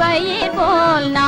వయ బోల్ నా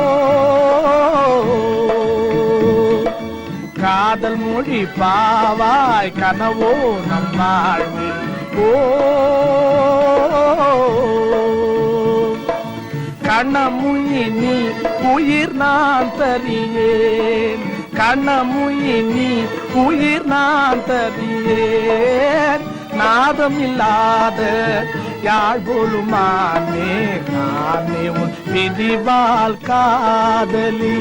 காதல் மொழி பாவாய் கனவோ நம் வாழ்வு ஓ நீ உயிர் நான் தரியேன் கணமுயினி உயிர் நான் தரியேன் நாதம் இல்லாத யாழ் போலுமானே நானே உன் விதிவால் காதலி.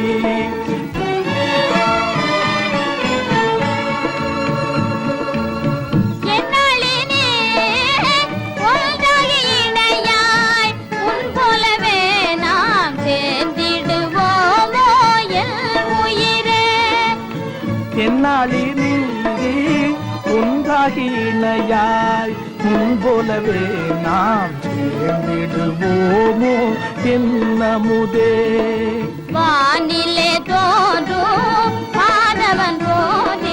என்னாளினி ஒன்றாகி இணையாய் முன் போலவே நாம் சேர்ந்திடுவோமோ என்னமுதே. வானிலே தோன்றும் மாதவன் போதே